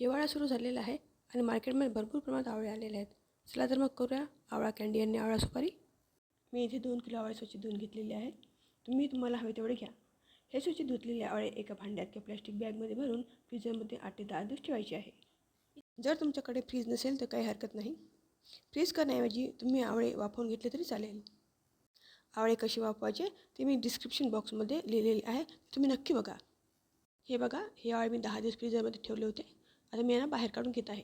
हिवाळा सुरू झालेला आहे आणि मार्केटमध्ये भरपूर प्रमाणात आवळे आलेले आहेत. चला तर मग करूया आवळा कँडी आणि आवळा सुपारी. मी इथे दोन किलो आवळे स्वच्छ धुवून घेतलेले आहे. तुम्ही तुम्हाला हवे तेवढे घ्या. हे स्वच्छ धुतलेले आवळे एका भांड्यात किंवा प्लॅस्टिक बॅगमध्ये भरून फ्रीजरमध्ये आठ ते दहा दिवस ठेवायचे आहे. जर तुमच्याकडे फ्रीज नसेल तर काही हरकत नाही. फ्रीज करण्याऐवजी तुम्ही आवळे वाफवून घेतले तरी चालेल. आवळे कसे वापवायचे ते मी डिस्क्रिप्शन बॉक्समध्ये लिहिलेले आहे. तुम्ही नक्की बघा. हे बघा हे आवळे मी दहा दिवस फ्रीजरमध्ये ठेवले होते. आता मी यांना बाहेर काढून घेत आहे.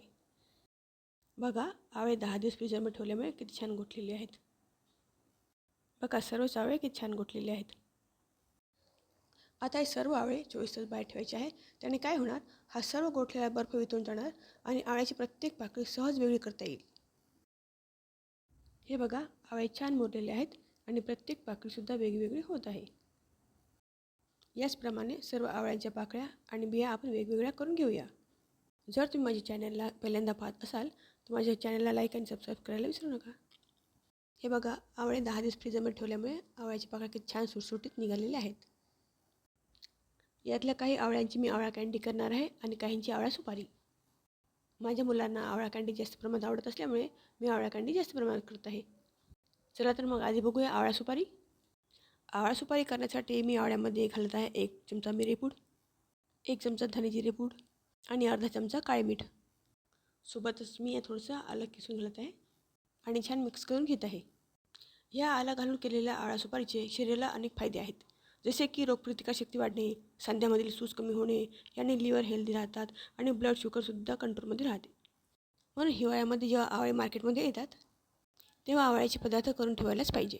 बघा आवळे दहा दिवस फ्रीजरमध्ये ठेवल्यामुळे किती छान गोठलेली आहेत. बघा सर्वच आवळे किती छान गोठलेले आहेत. आता हे सर्व आवळे चोवीस तास बाहेर ठेवायचे आहे त्याने काय होणार? हा सर्व गोठलेला बर्फ वितळून जाणार आणि आवळ्याची प्रत्येक पाकळी सहज वेगळी करता येईल. हे बघा आवळे छान मोडलेले आहेत आणि प्रत्येक पाकळीसुद्धा वेगवेगळी होत आहे. याचप्रमाणे सर्व आवळ्यांच्या पाकळ्या आणि बिया आपण वेगवेगळ्या करून घेऊया. जर तुम्ही माझ्या चॅनलला पहिल्यांदा पाहत असाल तर माझ्या चॅनलला लाईक आणि सबस्क्राईब करायला विसरू नका. हे बघा आवळे दहा दिवस फ्रीजमध्ये ठेवल्यामुळे आवळ्याची पाकळ्या किती छान सुटसुटीत निघालेले आहेत. यातल्या काही आवळ्यांची मी आवळा कँडी करणार आहे आणि काहींची आवळा सुपारी. माझ्या मुलांना आवळा कँडी जास्त प्रमाणात आवडत असल्यामुळे मी आवळा कँडी जास्त प्रमाणात करत आहे. चला तर मग आधी बघूया आवळा सुपारी. आवळा सुपारी करण्यासाठी मी आवळ्यामध्ये घालत आहे एक चमचा मिरेपूड एक चमचा धने जिरेपूड आणि अर्धा चमचा काळे मीठ. सोबतच मी या थोडंसं आलं किसून घालत आहे आणि छान मिक्स करून घेत आहे. या आला घालून केलेल्या आळा सुपारीचे शरीराला अनेक फायदे आहेत. जसे की रोगप्रतिकारशक्ती वाढणे सांध्यामधील सूज कमी होणे याने लिव्हर हेल्दी राहतात आणि ब्लड शुगरसुद्धा कंट्रोलमध्ये राहते. म्हणून हिवाळ्यामध्ये जेव्हा आवळे मार्केटमध्ये येतात तेव्हा आवळ्याचे पदार्थ करून ठेवायलाच पाहिजे.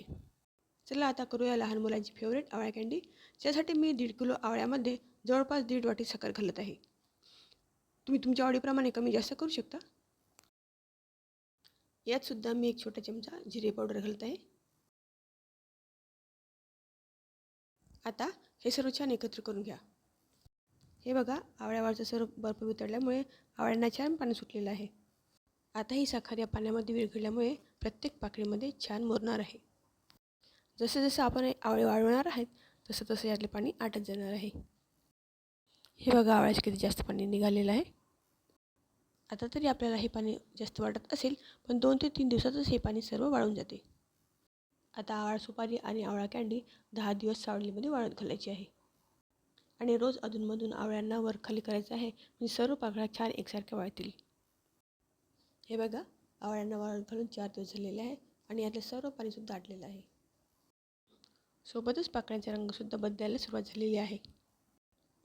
चला आता करूया लहान मुलांची फेवरेट आवळा कँडी ज्यासाठी मी दीड किलो आवळ्यामध्ये जवळपास दीड वाटी साखर घालत आहे. तुम्ही तुमच्या आवडीप्रमाणे कमी जास्त करू शकता. यातसुद्धा मी एक छोटा चमचा जिरे पावडर घालत आहे. आता हे सर्व छान एकत्र करून घ्या. हे बघा आवळ्यावरचं सर्व बर्फ वितळल्यामुळे आवळ्यांना छान पाणी सुटलेलं आहे. आता ही साखर या पाण्यामध्ये विरघळल्यामुळे प्रत्येक पाकळीमध्ये छान मुरणार आहे. जसं जसं आपण आवळे वाळवणार आहेत तसं तसं यातलं पाणी आटत जाणार आहे. हे बघा आवळ्याचे किती जास्त पाणी निघालेलं आहे. आता तरी आपल्याला हे पाणी जास्त वाटत असेल पण दोन ते तीन दिवसातच हे पाणी सर्व वाळून जाते. आता आवळा सुपारी आणि आवळा कँडी दहा दिवस सावलीमध्ये वाळत घालायची आहे. आणि रोज अधूनमधून आवळ्यांना वर खाली करायचं आहे म्हणजे सर्व पाकळ्या छान एकसारख्या वाळतील. हे बघा आवळ्यांना वाळत घालून चार दिवस झालेले आहे आणि यातलं सर्व पाणीसुद्धा आटलेलं आहे. सोबतच पाकळ्यांचा रंगसुद्धा बदलायला सुरुवात झालेली आहे.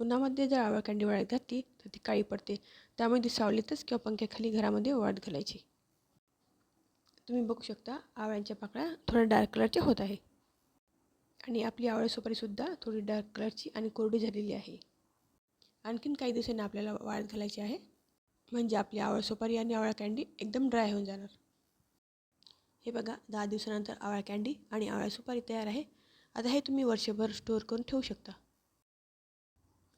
उन्हामध्ये जर आवळा कँडी वाळत घातली तर ती काळी पडते. त्यामुळे ती सावलीतच किंवा पंख्याखाली घरामध्ये वाळत घालायची. तुम्ही बघू शकता आवळ्यांच्या पाकळ्या थोड्या डार्क कलरच्या होत आहे. आणि आपली आवळा सुपारीसुद्धा थोडी डार्क कलरची आणि कोरडी झालेली आहे. आणखीन काही दिवसांनी आपल्याला वाळत घालायची आहे. म्हणजे आपली आवळ सुपारी आणि आवळा कँडी एकदम ड्राय होऊन जाणार. हे बघा दहा दिवसानंतर आवळा कँडी आणि आवळा सुपारी तयार आहे. आता हे तुम्ही वर्षभर स्टोअर करून ठेवू शकता.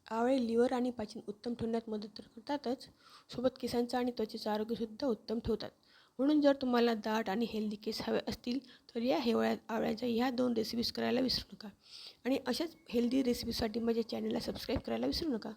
आवळे लिव्हर आणि पाचन उत्तम ठेवण्यात मदत तर करतातच. सोबत केसांचं आणि त्वचेचं आरोग्यसुद्धा उत्तम ठेवतात. म्हणून जर तुम्हाला दाट आणि हेल्दी केस हवे असतील तर या हिवाळ्यात आवळ्याच्या ह्या दोन रेसिपीज करायला विसरू नका. आणि अशाच हेल्दी रेसिपीसाठी माझ्या चॅनलला सबस्क्राईब करायला विसरू नका.